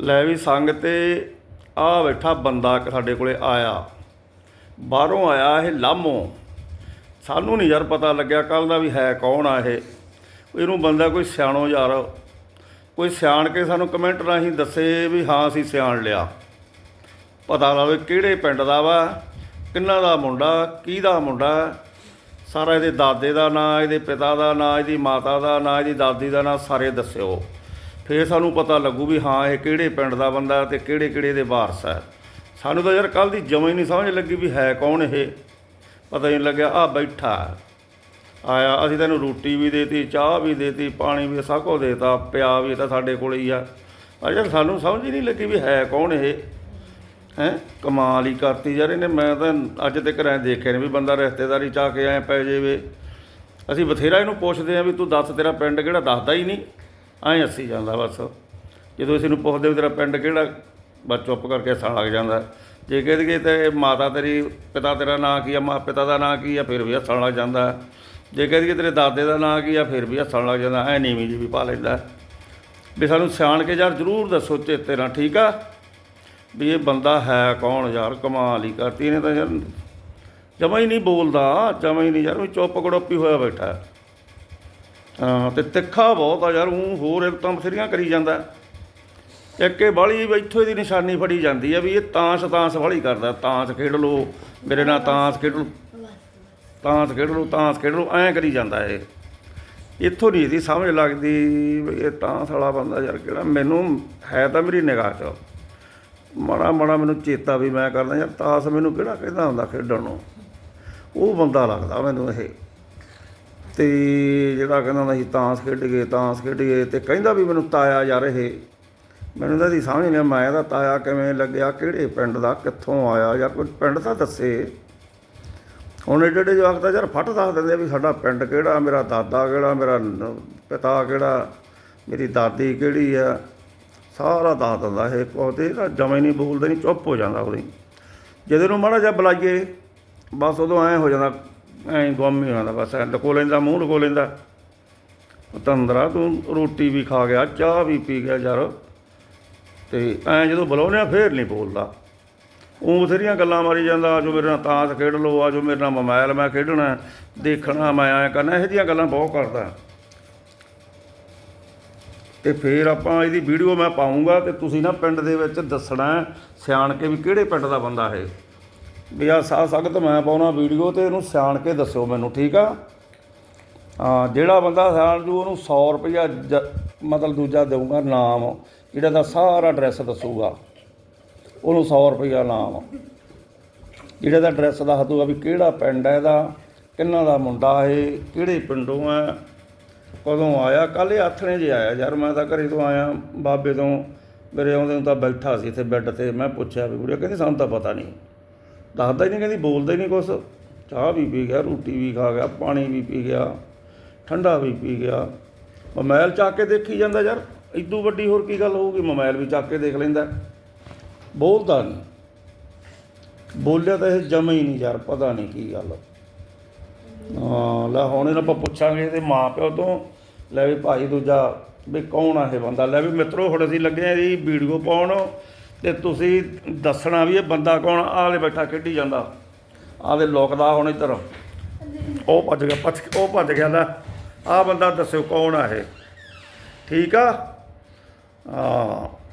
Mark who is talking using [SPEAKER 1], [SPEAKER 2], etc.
[SPEAKER 1] ਲੈ ਵੀ ਸੰਗ ਤੇ ਆ ਬੈਠਾ ਬੰਦਾ ਸਾਡੇ ਕੋਲੇ ਆਇਆ। ਬਾਹਰੋਂ ਆਇਆ ਇਹ ਲਾਮੋ। ਸਾਨੂੰ ਨਹੀਂ ਯਾਰ ਪਤਾ ਲੱਗਿਆ ਕੱਲ ਦਾ ਵੀ ਹੈ ਕੌਣ ਆ ਇਹ। ਇਹਨੂੰ ਬੰਦਾ ਕੋਈ ਸਿਆਣੋ ਯਾਰ। ਕੋਈ ਸਿਆਣ ਕੇ ਸਾਨੂੰ ਕਮੈਂਟ ਰਾਹੀਂ ਦੱਸੇ ਵੀ ਹਾਂ ਅਸੀਂ ਸਿਆਣ ਲਿਆ। ਪਤਾ ਲਾਵੇ ਕਿਹੜੇ ਪਿੰਡ ਦਾ ਵਾ, ਕਿੰਨਾ ਦਾ ਮੁੰਡਾ, ਕਿਹਦਾ ਮੁੰਡਾ। ਸਾਰਾ ਇਹਦੇ ਦਾਦੇ ਦਾ ਨਾਂ, ਇਹਦੇ ਪਿਤਾ ਦਾ ਨਾਂ, ਇਹਦੀ ਮਾਤਾ ਦਾ ਨਾਂ, ਇਹਦੀ ਦਾਦੀ ਦਾ ਨਾਂ ਸਾਰੇ ਦੱਸਿਓ। ਫੇਰ ਸਾਨੂੰ ਪਤਾ ਲੱਗੂ ਵੀ ਹਾਂ, ਇਹ ਕਿਹੜੇ ਪਿੰਡ ਦਾ ਬੰਦਾ ਤੇ ਕਿਹੜੇ ਕਿਹੜੇ ਦੇ ਵਾਰਸ ਹੈ ਸਾਨੂੰ ਤਾਂ ਯਾਰ ਕੱਲ ਦੀ ਜਮਾਂ ਹੀ ਨਹੀਂ ਸਮਝ ਲੱਗੀ ਵੀ ਹੈ ਕੌਣ ਇਹ। ਪਤਾ ਹੀ ਨਹੀਂ ਲੱਗਿਆ ਆ ਬੈਠਾ ਆਇਆ, ਅਸੀਂ ਤੈਨੂੰ ਰੋਟੀ ਵੀ ਦੇਤੀ, ਚਾਹ ਵੀ ਦੇਤੀ, ਪਾਣੀ ਵੀ ਸਭ ਕੁਝ ਦੇਤਾ, ਪਿਆ ਵੀ ਤਾਂ ਸਾਡੇ ਕੋਲ ਹੀ ਆ। ਆ ਯਾਰ ਸਾਨੂੰ ਸਮਝ ਹੀ ਨਹੀਂ ਲੱਗੀ ਵੀ ਹੈ ਕੌਣ ਇਹ। ਹੈ? ਕਮਾਲ ਹੀ ਕਰਤੀ ਯਾਰ ਇਹਨੇ, ਮੈਂ ਤਾਂ ਅੱਜ ਤੱਕ ਐ ਦੇਖਿਆ ਨਹੀਂ ਵੀ ਬੰਦਾ ਰਿਸ਼ਤੇਦਾਰੀ ਚ ਆ ਕੇ ਐ ਪੈ ਜਾਵੇ। ਅਸੀਂ ਬਥੇਰਾ ਇਹਨੂੰ ਪੁੱਛਦੇ ਆ ਵੀ ਤੂੰ ਦੱਸ ਤੇਰਾ ਪਿੰਡ ਕਿਹੜਾ, ਦੱਸਦਾ ਹੀ ਨਹੀਂ। ਐਂ ਹੱਸੀ ਜਾਂਦਾ ਬਸ। ਜਦੋਂ ਇਸ ਨੂੰ ਪੁੱਛਦੇ ਵੀ ਤੇਰਾ ਪਿੰਡ ਕਿਹੜਾ, ਬਸ ਚੁੱਪ ਕਰਕੇ ਹੱਸਣ ਲੱਗ ਜਾਂਦਾ। ਜੇ ਕਹਿ ਦਈਏ ਤੇ ਮਾਤਾ ਤੇਰੀ, ਪਿਤਾ ਤੇਰਾ ਨਾਂ ਕੀ ਆ, ਮਾਂ ਪਿਤਾ ਦਾ ਨਾਂ ਕੀ ਆ, ਫਿਰ ਵੀ ਹੱਸਣ ਲੱਗ ਜਾਂਦਾ। ਜੇ ਕਹਿ ਦਈਏ ਤੇਰੇ ਦਾਦੇ ਦਾ ਨਾਂ ਕੀ ਆ, ਫਿਰ ਵੀ ਹੱਸਣ ਲੱਗ ਜਾਂਦਾ। ਐ ਨੀਵੀਂ ਜੀ ਵੀ ਪਾ ਲੈਂਦਾ। ਵੀ ਸਾਨੂੰ ਸਿਆਣ ਕੇ ਯਾਰ ਜ਼ਰੂਰ ਦੱਸੋ ਚੇਤੇ ਨਾਲ, ਠੀਕ ਆ? ਵੀ ਇਹ ਬੰਦਾ ਹੈ ਕੌਣ ਯਾਰ, ਕਮਾਲ ਹੀ ਕਰਤੀ ਇਹਨੇ ਤਾਂ ਯਾਰ। ਜਮਾ ਹੀ ਨਹੀਂ ਬੋਲਦਾ, ਜਮਾ ਹੀ ਨਹੀਂ ਯਾਰ ਉਹ ਚੁੱਪ ਗੜੋਪੀ ਹੋਇਆ ਬੈਠਾ। ਹਾਂ ਤੇ ਤਿੱਖਾ ਬਹੁਤ ਆ ਯਾਰ ਉਹ ਹੋਰ ਇੱਕ ਤਾਂ ਬਥੇਰੀਆਂ ਕਰੀ ਜਾਂਦਾ। ਇੱਕੇ ਬਾਲੀ ਇੱਥੋਂ ਇਹਦੀ ਨਿਸ਼ਾਨੀ ਫੜੀ ਜਾਂਦੀ ਆ ਵੀ ਇਹ ਤਾਂਸ ਤਾਂਸ ਵਾਲੀ ਕਰਦਾ, ਤਾਂਸ ਖੇਡ ਲੋ ਮੇਰੇ ਨਾਲ ਤਾਂਸ ਖੇਡ ਲੋ ਤਾਂਸ ਖੇਡ ਲੋ ਤਾਂਸ ਖੇਡ ਲੋ ਐਂ ਕਰੀ ਜਾਂਦਾ ਇਹ। ਇੱਥੋਂ ਨਹੀਂ ਇਹਦੀ ਸਮਝ ਲੱਗਦੀ ਵੀ ਇਹ ਤਾਂਸ ਵਾਲਾ ਬੰਦਾ ਯਾਰ ਕਿਹੜਾ, ਮੈਨੂੰ ਹੈ ਤਾਂ ਮੇਰੀ ਨਿਗਾਹ 'ਚ। ਮਾੜਾ ਮਾੜਾ ਮੈਨੂੰ ਚੇਤਾ ਵੀ ਮੈਂ ਕਰਦਾ, ਯਾਰ ਤਾਸ ਮੈਨੂੰ ਕਿਹੜਾ ਕਹਿੰਦਾ ਹੁੰਦਾ ਖੇਡਣ ਨੂੰ। ਉਹ ਬੰਦਾ ਲੱਗਦਾ ਮੈਨੂੰ ਇਹ। ਤੇ ਜਿਹੜਾ ਕਹਿੰਦਾ ਹੁੰਦਾ ਸੀ, ਤਾਂਸ ਖੇਡ ਗਏ, ਤਾਂਸ ਖੇਡ ਗਏ, ਤੇ ਕਹਿੰਦਾ ਵੀ ਮੈਨੂੰ ਤਾਇਆ ਯਾਰ ਇਹ। ਮੈਨੂੰ ਤਾਂ ਦੀ ਸਮਝ ਨਹੀਂ ਮੈਂ ਇਹਦਾ ਤਾਇਆ ਕਿਵੇਂ ਲੱਗਿਆ, ਕਿਹੜੇ ਪਿੰਡ ਦਾ, ਕਿੱਥੋਂ ਆਇਆ ਜਾਂ ਕੋਈ ਪਿੰਡ ਤਾਂ ਦੱਸੇ। ਹੁਣ ਏਡੇ ਏਡੇ ਜਵਾਕ ਤਾਂ ਯਾਰ ਫੱਟ ਦੱਸ ਦਿੰਦੇ ਆ ਵੀ ਸਾਡਾ ਪਿੰਡ ਕਿਹੜਾ, ਮੇਰਾ ਦਾਦਾ ਕਿਹੜਾ, ਮੇਰਾ ਪਿਤਾ ਕਿਹੜਾ, ਮੇਰੀ ਦਾਦੀ ਕਿਹੜੀ ਆ। ਸਾਰਾ ਦੱਸ ਦਿੰਦਾ ਇਹ ਉਹਦੇ ਤਾਂ ਜਮੇ ਨਹੀਂ ਬੋਲਦੇ, ਨਹੀਂ ਚੁੱਪ ਹੋ ਜਾਂਦਾ ਉਹਦੀ। ਜਦੋਂ ਨੂੰ ਮਾੜਾ ਜਿਹਾ ਬੁਲਾਈਏ, ਬਸ ਉਦੋਂ ਐ ਹੋ ਜਾਂਦਾ ਐਂ ਗੁੰਮ ਹੀ ਹੋ ਬਸ, ਐਂ ਲਕੋ ਲੈਂਦਾ, ਮੂੰਹ ਲਕੋ ਲੈਂਦਾ। ਤੰਦਰਾ, ਤੂੰ ਰੋਟੀ ਵੀ ਖਾ ਗਿਆ, ਚਾਹ ਵੀ ਪੀ ਗਿਆ ਯਾਰ। ਤੇ ਐਂ ਜਦੋਂ ਬੁਲਾਉਂਦੇ ਆ, ਫੇਰ ਨਹੀਂ ਬੋਲਦਾ। ਉਹ ਬਥੇਰੀਆਂ ਗੱਲਾਂ ਮਾਰੀ ਜਾਂਦਾ ਆਜੋ ਮੇਰੇ ਨਾਲ ਤਾਸ਼ ਖੇਡ ਲਓ ਆਜੋ ਮੇਰੇ ਨਾਲ ਮੋਬਾਈਲ ਮੈਂ ਖੇਡਣਾ, ਦੇਖਣਾ, ਮੈਂ ਐਂ ਕਰਨਾ, ਇਹ ਜਿਹੀਆਂ ਗੱਲਾਂ ਬਹੁਤ ਕਰਦਾ। ਤੇ ਫੇਰ ਆਪਾਂ ਇਹਦੀ ਵੀਡੀਓ ਮੈਂ ਪਾਉਂਗਾ, ਤੇ ਤੁਸੀਂ ਨਾ ਪਿੰਡ ਦੇ ਵਿੱਚ ਦੱਸਣਾ ਸਿਆਣ ਕੇ ਵੀ ਕਿਹੜੇ ਪਿੰਡ ਦਾ ਬੰਦਾ ਇਹ। ਵੀ ਆ ਸਾਹ ਸਖਤ ਮੈਂ ਪਾਉਣਾ ਵੀਡੀਓ ਤੇ ਇਹਨੂੰ ਸਿਆਣ ਕੇ ਦੱਸਿਓ ਮੈਨੂੰ, ਠੀਕ ਆ? ਹਾਂ, ਜਿਹੜਾ ਬੰਦਾ ਸਿਆਣ ਜੂ, ਉਹਨੂੰ 100 ਰੁਪਇਆ ਮਤਲਬ ਦੂਜਾ ਦੇਊਗਾ ਨਾਮ, ਜਿਹੜਾ ਦਾ ਸਾਰਾ ਐਡਰੈਸ ਦੱਸੂਗਾ। ਉਹਨੂੰ 100 ਰੁਪਇਆ ਨਾਮ। ਜਿਹੜਾ ਦਾ ਐਡਰੈਸ ਦੱਸ ਦੂਗਾ ਵੀ ਕਿਹੜਾ ਪਿੰਡ ਹੈ ਇਹਦਾ, ਕਿੰਨਾ ਦਾ ਮੁੰਡਾ ਇਹ, ਕਿਹੜੇ ਪਿੰਡੋਂ ਹੈ ਕਦੋਂ ਆਇਆ ਕੱਲ ਇਹ ਆਥਣੇ ਜੇ ਆਇਆ, ਯਾਰ ਮੈਂ ਤਾਂ ਘਰੇ ਤੋਂ ਆਇਆ, ਬਾਬੇ ਤੋਂ, ਮੇਰੇ ਆਉਂਦੇ ਨੂੰ ਤਾਂ ਬੈਠਾ ਸੀ ਇੱਥੇ ਬੈੱਡ ਤੇ, ਮੈਂ ਪੁੱਛਿਆ ਵੀ ਗੁੜਿਆ, ਕਹਿੰਦੀ ਸਾਨੂੰ ਤਾਂ ਪਤਾ ਨਹੀਂ। ਦੱਸਦਾ ਹੀ ਨਹੀਂ, ਕਹਿੰਦੀ ਬੋਲਦਾ ਹੀ ਨਹੀਂ ਕੁਛ। ਚਾਹ ਵੀ ਪੀ ਗਿਆ, ਰੋਟੀ ਵੀ ਖਾ ਗਿਆ, ਪਾਣੀ ਵੀ ਪੀ ਗਿਆ, ਠੰਡਾ ਵੀ ਪੀ ਗਿਆ। ਮੋਬਾਈਲ ਚੱਕ ਕੇ ਦੇਖੀ ਜਾਂਦਾ ਯਾਰ ਇਦੋਂ ਵੱਡੀ ਹੋਰ ਕੀ ਗੱਲ ਹੋਊਗੀ ਮੋਬਾਈਲ ਵੀ ਚੱਕ ਕੇ ਦੇਖ ਲੈਂਦਾ। ਬੋਲਦਾ ਨਹੀਂ। ਬੋਲਿਆ ਤਾਂ ਇਹ ਜਮਾ ਹੀ ਨਹੀਂ ਯਾਰ, ਪਤਾ ਨਹੀਂ ਕੀ ਗੱਲ। ਹਾਂ, ਲੈ ਹੁਣ ਇਹਨਾਂ ਆਪਾਂ ਪੁੱਛਾਂਗੇ ਇਹਦੇ ਮਾਂ ਪਿਓ ਤੋਂ, ਲੈ ਵੀ ਭਾਈ ਦੂਜਾ, ਵੀ ਕੌਣ ਆ ਇਹ ਬੰਦਾ? ਲੈ ਵੀ ਮਿੱਤਰੋ, ਹੁਣ ਅਸੀਂ ਲੱਗੇ ਆ ਇਹਦੀ ਵੀਡੀਓ ਪਾਉਣ। ਤੇ ਤੁਸੀਂ ਦੱਸਣਾ ਵੀ ਇਹ ਬੰਦਾ ਕੌਣ? ਆਲੇ ਬੈਠਾ ਖੇਡੀ ਜਾਂਦਾ। ਆਦੇ ਲੋਕਦਾ ਹੁਣ ਇੱਧਰ। ਉਹ ਭੱਜ ਗਿਆ, ਭੱਜ ਉਹ ਭੱਜ ਗਿਆ ਲੈ। ਆ ਬੰਦਾ ਦੱਸਿਓ ਕੌਣ ਆ ਇਹ? ਠੀਕ ਆ? ਹਾਂ।